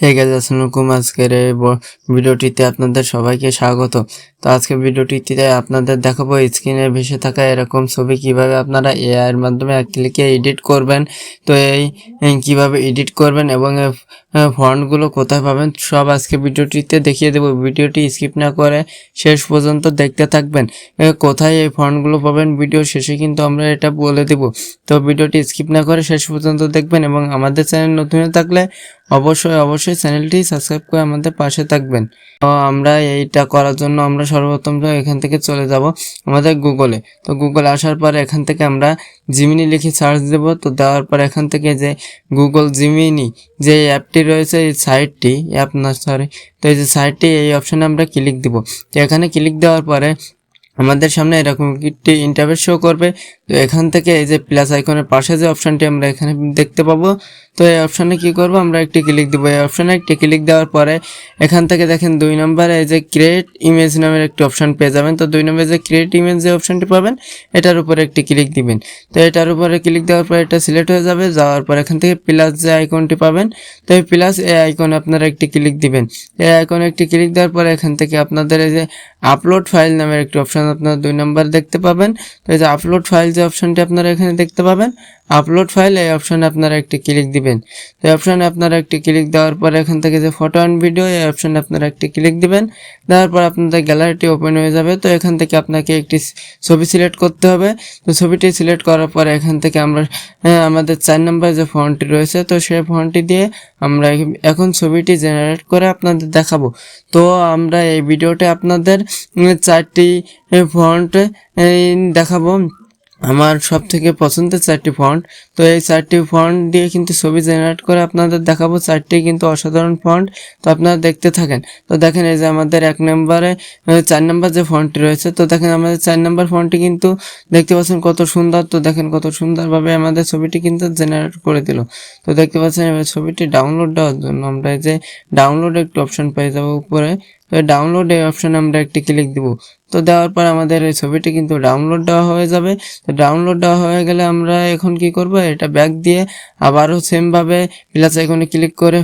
Hey guys আজকের এই ভিডিওটিতে আপনাদের সবাইকে স্বাগত। তো আজকে ভিডিওটিতে আপনাদের দেখাবো স্ক্রিনে ভেসে থাকা এরকম ছবি কীভাবে আপনারা এআইয়ের মাধ্যমে এক ক্লিকে এডিট করবেন। তো এই এই কীভাবে এডিট করবেন এবং ফন্টগুলো কোথায় পাবেন সব আজকে ভিডিওটিতে দেখিয়ে দেবো। ভিডিওটি স্কিপ না করে শেষ পর্যন্ত দেখতে থাকবেন। কোথায় এই ফন্টগুলো পাবেন ভিডিও শেষে কিন্তু আমরা এটা বলে দেব। তো ভিডিওটি স্কিপ না করে শেষ পর্যন্ত দেখবেন এবং আমাদের চ্যানেল নতুন হয়ে থাকলে অবশ্যই অবশ্যই চ্যানেলটি সাবস্ক্রাইব করে আমাদের পাশে থাকবেন। তো আমরা এইটা করার জন্য আমরা সর্বপ্রথম এখান থেকে চলে যাব আমাদের গুগলে। তো গুগল আসার পর এখান থেকে আমরা জিমিনি লিখে সার্চ দেব। তো দেওয়ার পর এখান থেকে যে গুগল জিমিনি যে অ্যাপটি রয়েছে এই সাইটটি অ্যাপ না সরি তো এই যে সাইটটি এই অপশানে আমরা ক্লিক দিব। তো এখানে ক্লিক দেওয়ার পরে আমাদের সামনে এরকম একটি ইন্টারভেস শো করবে। তো এখান থেকে এই যে প্লাস আইকনের পাশে যে অপশানটি আমরা এখানে দেখতে পাবো। তো এই অপশানে কি করব? আমরা একটি ক্লিক দিব। এই অপশানে একটি ক্লিক দেওয়ার পরে এখান থেকে দেখেন দুই নম্বরে এই যে ক্রিয়েট ইমেজ নামের একটি অপশান পেয়ে যাবেন। তো দুই নম্বরে যে ক্রিয়েট ইমেজ যে অপশানটি পাবেন, এটার উপরে একটি ক্লিক দিবেন। তো এটার উপরে ক্লিক দেওয়ার পরে এটা সিলেক্ট হয়ে যাবে। যাওয়ার পর এখান থেকে প্লাস যে আইকনটি পাবেন, তো এই প্লাস এই আইকনে আপনারা একটি ক্লিক দিবেন। এই আইকনে একটি ক্লিক দেওয়ার পরে এখান থেকে আপনাদের এই যে আপলোড ফাইল নামের একটি অপশান আপনারা দুই নাম্বার দেখতে পাবেন। তো এই যে আপলোড ফাইল যে অপশনটি আপনারা এখানে দেখতে পাবেন আপলোড ফাইল এই অপশানে আপনারা একটি ক্লিক দিবেন। তো এই অপশানে আপনারা একটি ক্লিক দেওয়ার পর এখান থেকে যে ফটো অ্যান্ড ভিডিও এই অপশানে আপনারা একটি ক্লিক দিবেন। দেওয়ার পর আপনাদের গ্যালারিটি ওপেন হয়ে যাবে। তো এখান থেকে আপনাকে একটি ছবি সিলেক্ট করতে হবে। তো ছবিটি সিলেক্ট করার পর এখান থেকে আমরা হ্যাঁ, আমাদের চার নম্বর যে ফন্টটি রয়েছে তো সেই ফন্টটি দিয়ে আমরা এখন ছবিটি জেনারেট করে আপনাদের দেখাবো। তো আমরা এই ভিডিওতে আপনাদের চারটি ফন্ট দেখাবো। আমার সব থেকে পছন্দের চারটি ফন্ট তো এই চারটি ফন্ট দিয়ে কিন্তু ছবি জেনারেট করে আপনাদের দেখাবো। চারটি কিন্তু অসাধারণ ফন্ট তো আপনারা দেখতে থাকেন। তো দেখেন এই যে আমাদের এক নম্বরে চার নম্বর যে ফন্টটি রয়েছে, তো দেখেন আমাদের চার নম্বর ফন্টটি কিন্তু দেখতে পাচ্ছেন কত সুন্দর। তো দেখেন কত সুন্দরভাবে আমাদের ছবিটি কিন্তু জেনারেট করে দিল। তো দেখতে পাচ্ছেন এবার ছবিটি ডাউনলোড দেওয়ার জন্য আমরা এই যে ডাউনলোড একটি অপশন পেয়ে যাব উপরে। তো ডাউনলোড এই অপশানে আমরা একটি ক্লিক দিব। তো দেওয়ার পর আমাদের এই ছবিটি কিন্তু ডাউনলোড দেওয়া হয়ে যাবে। তো ডাউনলোড দেওয়া হয়ে গেলে আমরা এখন কি করব? এটা ব্যাক দিয়ে আবারও সেমভাবে প্লাস আইকনে ক্লিক করে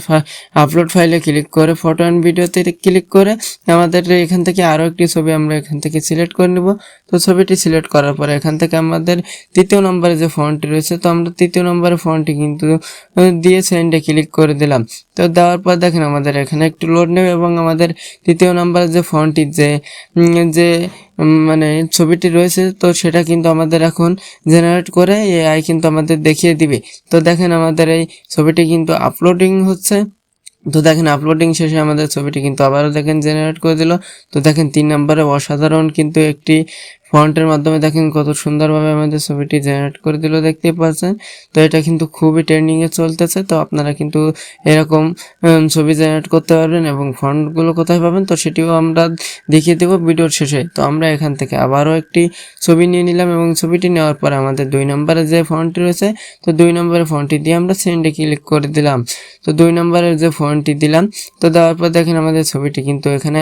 আপলোড ফাইলে ক্লিক করে ফটো অ্যান্ড ভিডিওতে ক্লিক করে আমাদের এখান থেকে আরও একটি ছবি আমরা এখান থেকে সিলেক্ট করে নেব। তো ছবিটি সিলেক্ট করার পরে এখান থেকে আমাদের তৃতীয় নম্বরে যে ফোনটি রয়েছে, তো আমরা তৃতীয় নম্বরে ফোনটি কিন্তু দিয়ে সেন্ডে ক্লিক করে দিলাম। তো দেওয়ার পর দেখেন আমাদের এখানে একটু লোড নেবে এবং আমাদের তৃতীয় নম্বরে যে ফোনটি যে যে মানে ছবিটি রয়েছে, তো সেটা কিন্তু আমাদের এখন জেনারেট করে এআই কিন্তু আমাদের দেখিয়ে দিবে। তো দেখেন আমাদের এই ছবিটি কিন্তু আপলোডিং হচ্ছে। তো দেখেন আপলোডিং শেষে আমাদের ছবিটি কিন্তু আবারও দেখেন জেনারেট করে দিল। তো দেখেন তিন নম্বরে অসাধারণ কিন্তু একটি ফন্টের মাধ্যমে দেখেন কত সুন্দরভাবে আমাদের ছবিটি জেনারেট করে দিল, দেখতেই পাচ্ছেন। তো এটা কিন্তু খুবই ট্রেন্ডিংয়ে চলতেছে, তো আপনারা কিন্তু এরকম ছবি জেনারেট করতে পারবেন এবং ফন্টগুলো কোথায় পাবেন তো সেটিও আমরা দেখিয়ে দেবো ভিডিওর শেষে। তো আমরা এখান থেকে আবারও একটি ছবি নিয়ে নিলাম এবং ছবিটি নেওয়ার পর আমাদের দুই নম্বরে যে ফন্টটি রয়েছে, তো দুই নম্বরের ফন্টটি দিয়ে আমরা সেন্ডে ক্লিক করে দিলাম। তো দুই নম্বরের যে ফন্টটি দিলাম, তো দেওয়ার পর দেখেন আমাদের ছবিটি কিন্তু এখানে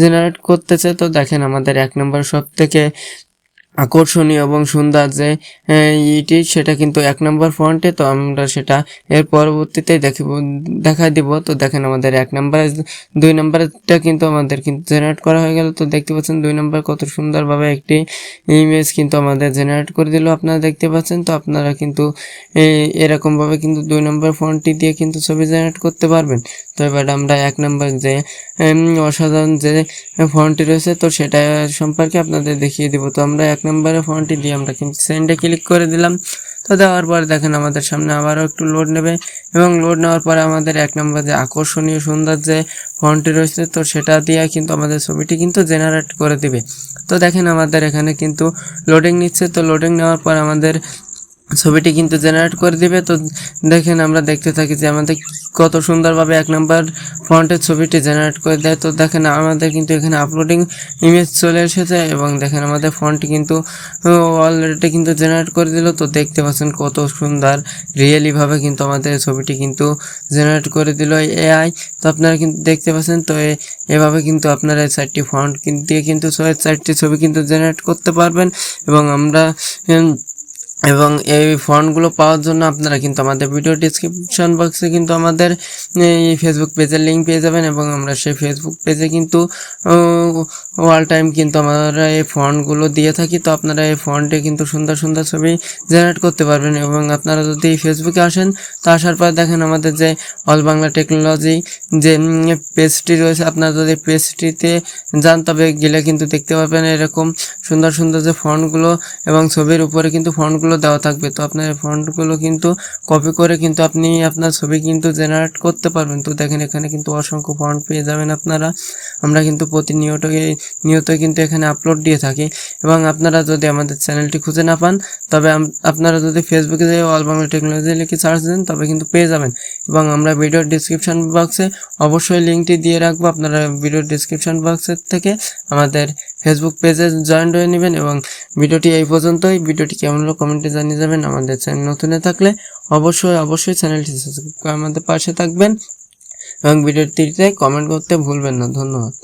জেনারেট করতেছে। তো দেখেন আমাদের এক নম্বর সব থেকে আকর্ষণীয় এবং সুন্দর যে ইটি, সেটা কিন্তু এক নম্বর ফন্টে তো আমরা সেটা এর পরবর্তীতে দেখিব দেখা দিব। তো দেখেন আমাদের এক নম্বরে, দুই নম্বরটা কিন্তু আমাদের কিন্তু জেনারেট করা হয়ে গেল। তো দেখতে পাচ্ছেন দুই নম্বর কত সুন্দরভাবে একটি ইমেজ কিন্তু আমাদের জেনারেট করে দিল। আপনারা দেখতে পাচ্ছেন, তো আপনারা কিন্তু এরকমভাবে কিন্তু দুই নম্বর ফোনটি দিয়ে কিন্তু ছবি জেনারেট করতে পারবেন। তো এবার আমরা এক নম্বর যে অসাধারণ যে ফোনটি রয়েছে, তো সেটা সম্পর্কে আপনাদের দেখিয়ে দিব। তো আমরা এক নম্বরে ফোনটি দিয়ে আমরা কিন্তু সেন্ডে ক্লিক করে দিলাম। তো দেওয়ার পর দেখেন আমাদের সামনে আবারও একটু লোড নেবে এবং লোড নেওয়ার পরে আমাদের এক নম্বর যে আকর্ষণীয় সুন্দর যে ফন্টটি রয়েছে, তো সেটা দিয়ে কিন্তু আমাদের ছবিটি কিন্তু জেনারেট করে দিবে। তো দেখেন আমাদের এখানে কিন্তু লোডিং নিচ্ছে। তো লোডিং নেওয়ার পর আমাদের ছবিটি কিন্তু জেনারেট করে দিবে। তো দেখেন আমরা দেখতে থাকি যে আমাদের কত সুন্দরভাবে এক নম্বর ফন্টের ছবিটি জেনারেট করে দেয়। তো দেখেন আমাদের কিন্তু এখানে আপলোডিং ইমেজ চলে এসেছে এবং দেখেন আমাদের ফন্টটি কিন্তু অলরেডি কিন্তু জেনারেট করে দিল। তো দেখতে পাচ্ছেন কত সুন্দর রিয়েলিভাবে কিন্তু আমাদের ছবিটি কিন্তু জেনারেট করে দিল এআই তো আপনারা কিন্তু দেখতে পাচ্ছেন, তো এভাবে কিন্তু আপনারা চারটি ফন্ট দিয়ে কিন্তু চারটি ছবি কিন্তু জেনারেট করতে পারবেন। এবং আমরা এবং এই ফন্টগুলো পাওয়ার জন্য আপনারা কিন্তু আমাদের ভিডিও ডিসক্রিপশন বক্সে কিন্তু আমাদের, এই ফেসবুক পেজের লিঙ্ক পেয়ে যাবেন এবং আমরা সেই ফেসবুক পেজে কিন্তু অল টাইম কিন্তু আমরা এই ফন্টগুলো দিয়ে থাকি। তো আপনারা এই ফন্টে কিন্তু সুন্দর সুন্দর ছবি জেনারেট করতে পারবেন এবং আপনারা যদি ফেসবুকে আসেন, তো আসার পর দেখেন আমাদের যে অল বাংলা টেকনোলজি যে পেজটি রয়েছে, আপনারা যদি পেজটিতে যান, তবে গেলে কিন্তু দেখতে পাবেন এরকম সুন্দর সুন্দর যে ফন্টগুলো এবং ছবির উপরে কিন্তু ফন্টগুলো দেওয়া থাকবে। তো আপনার এই ফন্টগুলো কিন্তু কপি করে কিন্তু আপনি আপনার ছবি কিন্তু জেনারেট করতে পারবেন। তো দেখেন এখানে কিন্তু অসংখ্য ফন্ট পেয়ে যাবেন আপনারা। আমরা কিন্তু প্রতিনিয়ত নিয়ত কিন্তু এখানে আপলোড দিয়ে থাকি। এবং আপনারা যদি আমাদের চ্যানেলটি খুঁজে না পান, তবে আপনারা যদি ফেসবুকে যে অল বাংলা টেকনোলজি লিখে সার্চ দেন, তবে কিন্তু পেয়ে যাবেন। এবং আমরা ভিডিওর ডিসক্রিপশন বক্সে অবশ্যই লিঙ্কটি দিয়ে রাখব। আপনারা ভিডিওর ডিসক্রিপশন বক্সের থেকে আমাদের ফেসবুক পেজে জয়েন হয়ে নেবেন এবং ভিডিওটি এই পর্যন্তই। ভিডিওটি কেমন হলো কমেন্টে জানিয়ে যাবেন। আমাদের চ্যানেল নতুনে থাকলে অবশ্যই অবশ্যই চ্যানেলটি সাবস্ক্রাইব করে আমাদের পাশে থাকবেন এবং ভিডিওটিতে কমেন্ট করতে ভুলবেন না। ধন্যবাদ।